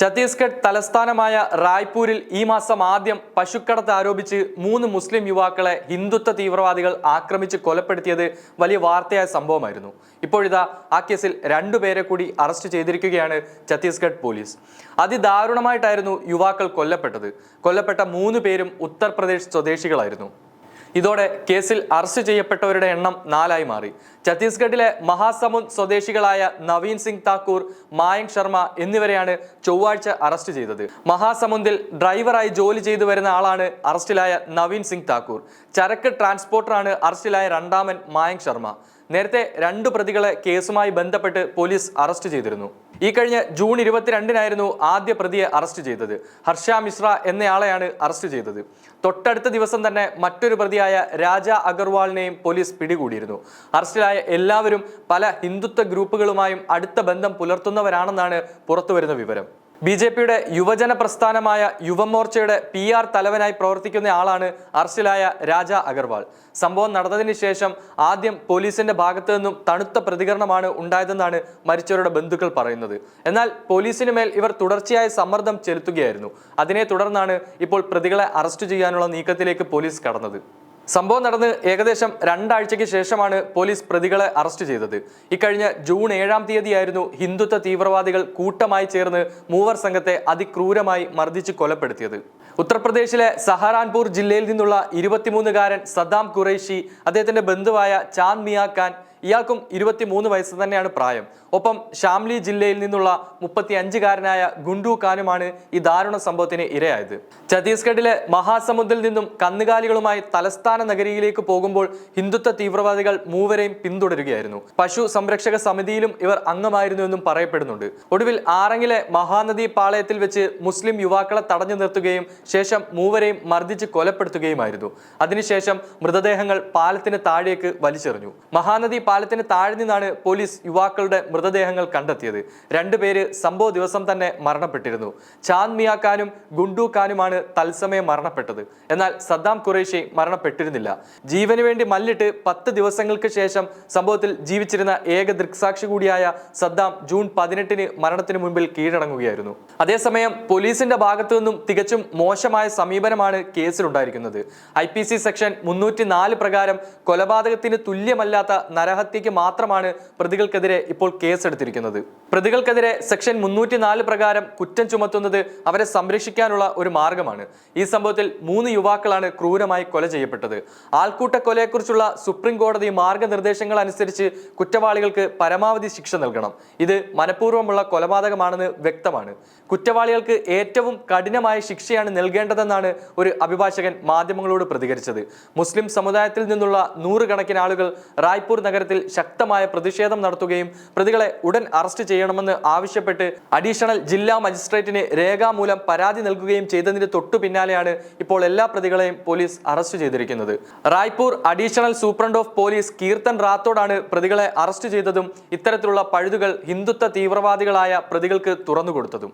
ഛത്തീസ്ഗഡ് തലസ്ഥാനമായ റായ്പൂരിൽ ഈ മാസം ആദ്യം പശുക്കടത്ത് ആരോപിച്ച് മൂന്ന് മുസ്ലിം യുവാക്കളെ ഹിന്ദുത്വ തീവ്രവാദികൾ ആക്രമിച്ച് കൊലപ്പെടുത്തിയത് വലിയ വാർത്തയായ സംഭവമായിരുന്നു. ഇപ്പോഴിതാ ആ കേസിൽ രണ്ടുപേരെ കൂടി അറസ്റ്റ് ചെയ്തിരിക്കുകയാണ് ഛത്തീസ്ഗഡ് പോലീസ്. അതിദാരുണമായിട്ടായിരുന്നു യുവാക്കൾ കൊല്ലപ്പെട്ടത്. കൊല്ലപ്പെട്ട മൂന്ന് പേരും ഉത്തർപ്രദേശ് സ്വദേശികളായിരുന്നു. ഇതോടെ കേസിൽ അറസ്റ്റ് ചെയ്യപ്പെട്ടവരുടെ എണ്ണം നാലായി മാറി. ഛത്തീസ്ഗഡിലെ മഹാസമുന്ദ് സ്വദേശികളായ നവീൻ സിംഗ് താക്കൂർ മായങ്ക് ശർമ്മ എന്നിവരെയാണ് ചൊവ്വാഴ്ച അറസ്റ്റ് ചെയ്തത്. മഹാസമുന്ദിൽ ഡ്രൈവറായി ജോലി ചെയ്തു വരുന്ന ആളാണ് അറസ്റ്റിലായ നവീൻ സിംഗ് താക്കൂർ. ചരക്ക് ട്രാൻസ്പോർട്ടറാണ് അറസ്റ്റിലായ രണ്ടാമൻ മായങ്ക് ശർമ്മ. നേരത്തെ രണ്ടു പ്രതികളെ കേസുമായി ബന്ധപ്പെട്ട് പോലീസ് അറസ്റ്റ് ചെയ്തിരുന്നു. ഈ കഴിഞ്ഞ ജൂൺ ഇരുപത്തിരണ്ടിനായിരുന്നു ആദ്യ പ്രതിയെ അറസ്റ്റ് ചെയ്തത്. ഹർഷ മിശ്ര എന്നയാളെയാണ് അറസ്റ്റ് ചെയ്തത്. തൊട്ടടുത്ത ദിവസം തന്നെ മറ്റൊരു പ്രതിയായ രാജ അഗർവാളിനെയും പോലീസ് പിടികൂടിയിരുന്നു. അറസ്റ്റിലായ എല്ലാവരും പല ഹിന്ദുത്വ ഗ്രൂപ്പുകളുമായും അടുത്ത ബന്ധം പുലർത്തുന്നവരാണെന്നാണ് പുറത്തുവരുന്ന വിവരം. ബി ജെ പിയുടെ യുവജന പ്രസ്ഥാനമായ യുവമോർച്ചയുടെ പി ആർ തലവനായി പ്രവർത്തിക്കുന്ന ആളാണ് അറസ്റ്റിലായ രാജ അഗർവാൾ. സംഭവം നടന്നതിന് ശേഷം ആദ്യം പോലീസിന്റെ ഭാഗത്തു നിന്നും തണുത്ത പ്രതികരണമാണ് ഉണ്ടായതെന്നാണ് മരിച്ചവരുടെ ബന്ധുക്കൾ പറയുന്നത്. എന്നാൽ പോലീസിന് മേൽ ഇവർ തുടർച്ചയായ സമ്മർദ്ദം ചെലുത്തുകയായിരുന്നു. അതിനെ തുടർന്നാണ് ഇപ്പോൾ പ്രതികളെ അറസ്റ്റ് ചെയ്യാനുള്ള നീക്കത്തിലേക്ക് പോലീസ് കടന്നത്. സംഭവം നടന്ന് ഏകദേശം രണ്ടാഴ്ചയ്ക്ക് ശേഷമാണ് പോലീസ് പ്രതികളെ അറസ്റ്റ് ചെയ്തത്. ഇക്കഴിഞ്ഞ ജൂൺ ഏഴാം തീയതിയായിരുന്നു ഹിന്ദുത്വ തീവ്രവാദികൾ കൂട്ടമായി ചേർന്ന് മൂവർ സംഘത്തെ അതിക്രൂരമായി മർദ്ദിച്ച് കൊലപ്പെടുത്തിയത്. ഉത്തർപ്രദേശിലെ സഹറാൻപൂർ ജില്ലയിൽ നിന്നുള്ള ഇരുപത്തിമൂന്നുകാരൻ സദ്ദാം ഖുറൈഷി അദ്ദേഹത്തിന്റെ ബന്ധുവായ ചാന്ദ് മിയാ ഖാൻ ഇയാൾക്കും ഇരുപത്തിമൂന്ന് വയസ്സ് തന്നെയാണ് പ്രായം. ഒപ്പം ഷാംലി ജില്ലയിൽ നിന്നുള്ള മുപ്പത്തി അഞ്ചുകാരനായ ഗുണ്ടു ഖാനുമാണ് ഈ ദാരുണ സംഭവത്തിന് ഇരയായത്. ഛത്തീസ്ഗഡിലെ മഹാസമുദ്രിൽ നിന്നും കന്നുകാലികളുമായി തലസ്ഥാന നഗരിയിലേക്ക് പോകുമ്പോൾ ഹിന്ദുത്വ തീവ്രവാദികൾ മൂവരെയും പിന്തുടരുകയായിരുന്നു. പശു സംരക്ഷക സമിതിയിലും ഇവർ അംഗമായിരുന്നു എന്നും പറയപ്പെടുന്നുണ്ട്. ഒടുവിൽ ആറങ്ങിലെ മഹാനദി പാളയത്തിൽ വെച്ച് മുസ്ലിം യുവാക്കളെ തടഞ്ഞു നിർത്തുകയും ശേഷം മൂവരെയും മർദ്ദിച്ച് കൊലപ്പെടുത്തുകയുമായിരുന്നു. അതിനുശേഷം മൃതദേഹങ്ങൾ പാലത്തിന് താഴേക്ക് വലിച്ചെറിഞ്ഞു. മഹാനദി പാലത്തിന് താഴെ നിന്നാണ് പോലീസ് യുവാക്കളുടെ മൃതദേഹങ്ങൾ കണ്ടെത്തിയത്. രണ്ടുപേര് സംഭവ ദിവസം തന്നെ മരണപ്പെട്ടിരുന്നു. ചാന്ദ് മിയാക്കാനും ഗുണ്ടു ഖാനുമാണ് തത്സമയം മരണപ്പെട്ടത്. എന്നാൽ സദ്ദാം ഖുറേഷി മരണപ്പെട്ടിരുന്നില്ല. ജീവന് വേണ്ടി മല്ലിട്ട് പത്ത് ദിവസങ്ങൾക്ക് ശേഷം സംഭവത്തിൽ ജീവിച്ചിരുന്ന ഏക ദൃക്സാക്ഷി കൂടിയായ സദ്ദാം ജൂൺ പതിനെട്ടിന് മരണത്തിന് മുൻപിൽ കീഴടങ്ങുകയായിരുന്നു. അതേസമയം പോലീസിന്റെ ഭാഗത്തു നിന്നും തികച്ചും മോശമായ സമീപനമാണ് കേസിലുണ്ടായിരിക്കുന്നത്. ഐ പി സി സെക്ഷൻ മുന്നൂറ്റി നാല് പ്രകാരം കൊലപാതകത്തിന് തുല്യമല്ലാത്ത നരഹത്യക്ക് മാത്രമാണ് പ്രതികൾക്കെതിരെ ഇപ്പോൾ കേസെടുത്തിരിക്കുന്നത്. പ്രതികൾക്കെതിരെ സെക്ഷൻ മുന്നൂറ്റി നാല് പ്രകാരം കുറ്റം ചുമത്തുന്നത് അവരെ സംരക്ഷിക്കാനുള്ള ഒരു മാർഗമാണ്. ഈ സംഭവത്തിൽ മൂന്ന് യുവാക്കളാണ് ക്രൂരമായി കൊല ചെയ്യപ്പെട്ടത്. ആൾക്കൂട്ട കൊലയെക്കുറിച്ചുള്ള സുപ്രീം കോടതി മാർഗനിർദ്ദേശങ്ങൾ അനുസരിച്ച് കുറ്റവാളികൾക്ക് പരമാവധി ശിക്ഷ നൽകണം. ഇത് മനഃപൂർവമുള്ള കൊലപാതകമാണെന്ന് വ്യക്തമാണ്. കുറ്റവാളികൾക്ക് ഏറ്റവും കഠിനമായ ശിക്ഷയാണ് നൽകേണ്ടതെന്നാണ് ഒരു അഭിഭാഷകൻ മാധ്യമങ്ങളോട് പ്രതികരിച്ചത്. മുസ്ലിം സമുദായത്തിൽ നിന്നുള്ള നൂറുകണക്കിന് ആളുകൾ റായ്പൂർ നഗരത്തിൽ ശക്തമായ പ്രതിഷേധം നടത്തുകയും പ്രതികളെ ഉടൻ അറസ്റ്റ് ചെയ്യണമെന്ന് ആവശ്യപ്പെട്ട് അഡീഷണൽ ജില്ലാ മജിസ്ട്രേറ്റിന് രേഖാമൂലം പരാതി നൽകുകയും ചെയ്തതിന് തൊട്ടു പിന്നാലെയാണ് ഇപ്പോൾ എല്ലാ പ്രതികളെയും പോലീസ് അറസ്റ്റ് ചെയ്തിരിക്കുന്നത്. Raipur additional superintendent of police Keerthan റാത്തോടാണ് പ്രതികളെ അറസ്റ്റ് ചെയ്തതും ഇത്തരത്തിലുള്ള പഴുതുകൾ ഹിന്ദുത്വ തീവ്രവാദികളായ പ്രതികൾക്ക് തുറന്നുകൊടുത്തതും.